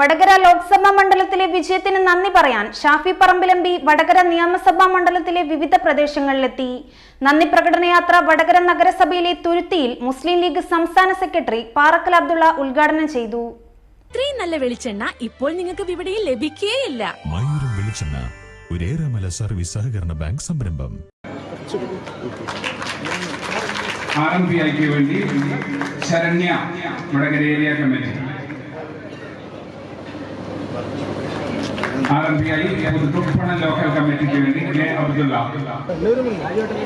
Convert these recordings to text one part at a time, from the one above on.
വടകര ലോക്സഭാ മണ്ഡലത്തിലെ വിജയത്തിന് നന്ദി പറയാൻ ഷാഫി പറമ്പിലമ്പി വടകര നിയമസഭാ മണ്ഡലത്തിലെ വിവിധ പ്രദേശങ്ങളിലെത്തി. നന്ദി പ്രകടനയാത്ര വടകര നഗരസഭയിലെ തുരുത്തിയിൽ മുസ്ലിം ലീഗ് സംസ്ഥാന സെക്രട്ടറി പാറക്കൽ അബ്ദുള്ള ഉദ്ഘാടനം ചെയ്തു. ഇത്രയും നല്ല വെളിച്ചെണ്ണ ഇപ്പോൾ നിങ്ങൾക്ക് വിപണിയിൽ ലഭിക്കുകയില്ല മയൂരം വെളിച്ചെണ്ണ ഒരേറെമല സർവീസ് സഹകരണ ബാങ്ക് സംരംഭം. ആർ എം പി ഐക്ക് വേണ്ടി Saranya Vadakara area committee. R M local കമ്മിറ്റിക്ക് വേണ്ടി കെ അബ്ദുള്ള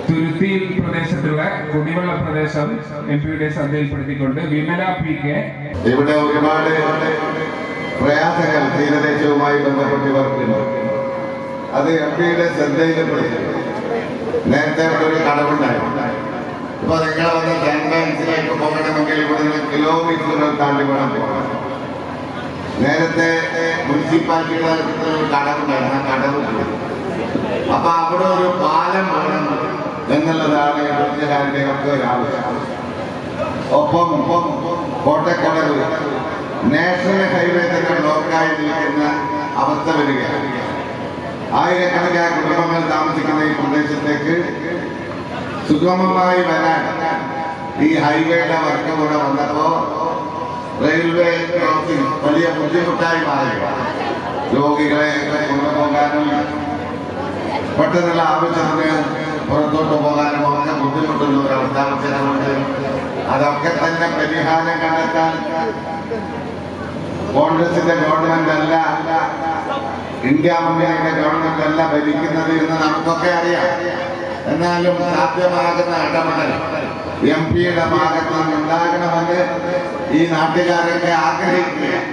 തുരുത്തി പ്രദേശത്തുള്ള കുടിവെള്ള പ്രദേശം എം പിയുടെ ശ്രദ്ധയിൽപ്പെടുത്തിക്കൊണ്ട് വിമല പി കെ ഇവിടെ ഒരുപാട് പ്രയാസങ്ങൾ തീരദേശവുമായി ബന്ധപ്പെട്ട് ഇവർക്കുണ്ട് അത് എം പിയുടെ ശ്രദ്ധയിൽപ്പെടുത്തി നേരത്തെ ഇവിടെ ഒരു കടവുണ്ടായിരുന്നു. ഇപ്പൊ നിങ്ങൾ വന്ന സെൻട്രൻസിലേക്ക് പോകണമെങ്കിൽ കിലോമീറ്ററുകൾ താണ്ടി വേണം. പോകാൻ നേരത്തെ മുനിസിപ്പാലിറ്റിയുടെ കടവുണ്ടായിരുന്നു. ആ കടവ്. അപ്പൊ അവിടെ ഒരു പാലം വേണം എന്നുള്ളതാണ് ഇവിടുത്തെ ഒക്കെ ഒരു ആവശ്യം ഒപ്പം കോട്ടക്കടവ് നാഷണൽ ഹൈവേ തന്നെ ബ്ലോക്കായി നിൽക്കുന്ന അവസ്ഥ വരികയാണ്. ആയിരക്കണക്കായ കുടുംബങ്ങൾ താമസിക്കുന്ന ഈ പ്രദേശത്തേക്ക് സുഗമമായി വരാൻ ഈ ഹൈവേയുടെ വർക്ക് കൂടെ വന്നപ്പോ റെയിൽവേ ക്രോസിംഗ് വലിയ ബുദ്ധിമുട്ടായി മാറി. രോഗികളെ കൊണ്ടുപോകാനും പെട്ടെന്നുള്ള ആവശ്യത്തിന് പുറത്തോട്ട് പോകാനും ഒക്കെ ബുദ്ധിമുട്ടുന്ന ഒരു അവസ്ഥാവസരമുണ്ട് അതൊക്കെ തന്നെ പരിഹാരം കണ്ടെത്താൻ കോൺഗ്രസിന്റെ ഗവൺമെന്റ് അല്ല ഇന്ത്യ മുന്നണിയുടെ ഗവൺമെന്റ് അല്ല ഭരിക്കുന്നത് എന്ന് നമുക്കൊക്കെ അറിയാം. എന്നാലും സാധ്യമാകുന്ന ഇടപെടൽ എം പിയുടെ ഭാഗത്ത് നിന്ന് ഉണ്ടാകണമെന്ന് ഈ നാട്ടുകാരൊക്കെ ആഗ്രഹിക്കുകയാണ്.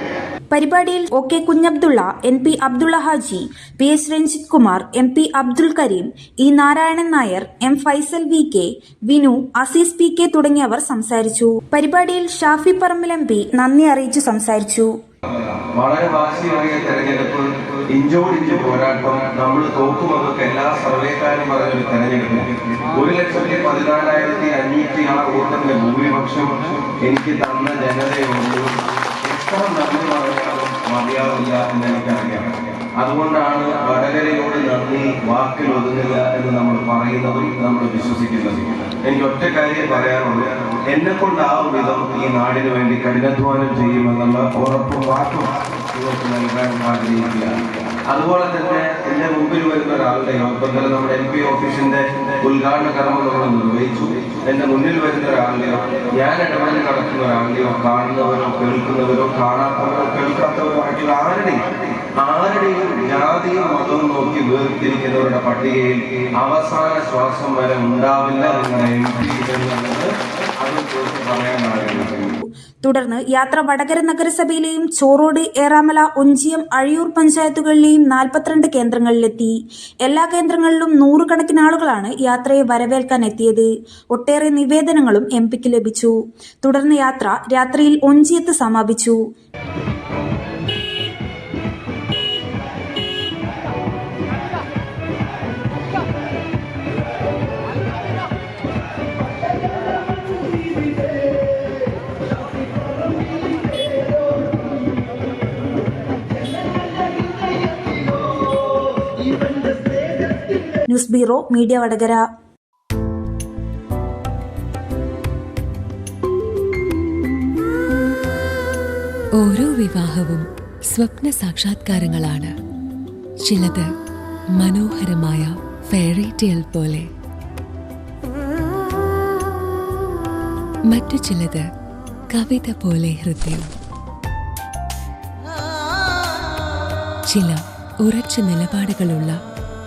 പരിപാടിയിൽ O K Kunhabdulla N P Abdulla Haji P S Ranjith Kumar M P Abdul Kareem E Narayanan Nair M Faisal V K Vinu Azeez P K തുടങ്ങിയവർ സംസാരിച്ചു. പരിപാടിയിൽ ഷാഫി പറമ്പിൽ എം പി നന്ദി അറിയിച്ചു സംസാരിച്ചു. വളരെ വാശിയേറിയ തെരഞ്ഞെടുപ്പ്. ഇഞ്ചോടിഞ്ച് പോരാട്ടം. നമ്മൾ തോക്കുമെന്നൊക്കെ എല്ലാ സർവേക്കാരും പറഞ്ഞൊരു തെരഞ്ഞെടുപ്പ്. ഒരു ലക്ഷത്തി പതിനാലായിരത്തി അഞ്ഞൂറ്റി ആറ് വോട്ടിന്റെ ഭൂരിപക്ഷം എനിക്ക് തന്ന ജനതയുണ്ട്. എത്ര നന്ദി പറഞ്ഞാലും മതിയാവില്ല എന്ന് എനിക്കറിയാം. അതുകൊണ്ടാണ് വടകരയോട് വാക്കിൽ ഒതുങ്ങില്ല എന്ന് നമ്മൾ പറയുന്നതും നമ്മൾ വിശ്വസിക്കുന്നതും. എനിക്ക് ഒറ്റ കാര്യം പറയാനുള്ളൂ എന്നെ കൊണ്ടാവും വിധം ഈ നാടിന് വേണ്ടി കഠിനാധ്വാനം ചെയ്യുമെന്നുള്ള ഉറപ്പും വാക്കും നൽകാൻ ആഗ്രഹിക്കുകയാണ്. അതുപോലെ തന്നെ എന്റെ മുമ്പിൽ വരുന്ന ഒരാളുടെ ഇപ്പം ഇന്നലെ നമ്മുടെ എം പി ഓഫീസിന്റെ ഉദ്ഘാടന കർമ്മം നിർവഹിച്ചു. എന്റെ മുന്നിൽ വരുന്ന ഒരാളുടെയോ ഞാൻ ഇടപെടൽ നടക്കുന്ന ഒരാളുടെയോ കാണുന്നവരോ കേൾക്കുന്നവരോ കാണാത്തവരോ കേൾക്കാത്തവരോ ആയിട്ടുള്ള ആരുടെയും ആരുടെയും ജാതിയും മതവും നോക്കി വേർതിരിക്കുന്നവരുടെ പട്ടികയിൽ അവസാന ശ്വാസം വരെ ഉണ്ടാവില്ല എന്നുള്ള എം പി എന്നുള്ളത് അത് പറയാൻ ആഗ്രഹിക്കുന്നു. തുടർന്ന് യാത്ര വടകര നഗരസഭയിലെയും ചോറോട് ഏറാമല ഒഞ്ചിയം അഴിയൂർ പഞ്ചായത്തുകളിലെയും നാൽപ്പത്തിരണ്ട് കേന്ദ്രങ്ങളിലെത്തി. എല്ലാ കേന്ദ്രങ്ങളിലും നൂറുകണക്കിന് ആളുകളാണ് യാത്രയെ വരവേൽക്കാൻ എത്തിയത്. ഒട്ടേറെ നിവേദനങ്ങളും എം പിക്ക് ലഭിച്ചു. തുടർന്ന് യാത്ര രാത്രിയിൽ ഒഞ്ചിയത്ത് സമാപിച്ചു. News bureau media Vadakara. ഓരോ വിവാഹവും സ്വപ്ന സാക്ഷാത്കാരങ്ങളാണ്. ചിലത് മനോഹരമായ ഫെയറി ടെയിൽ പോലെ. മറ്റു ചിലത് കവിത പോലെ ഹൃദയം. ചില ഉറച്ച നിലപാടുകളുള്ള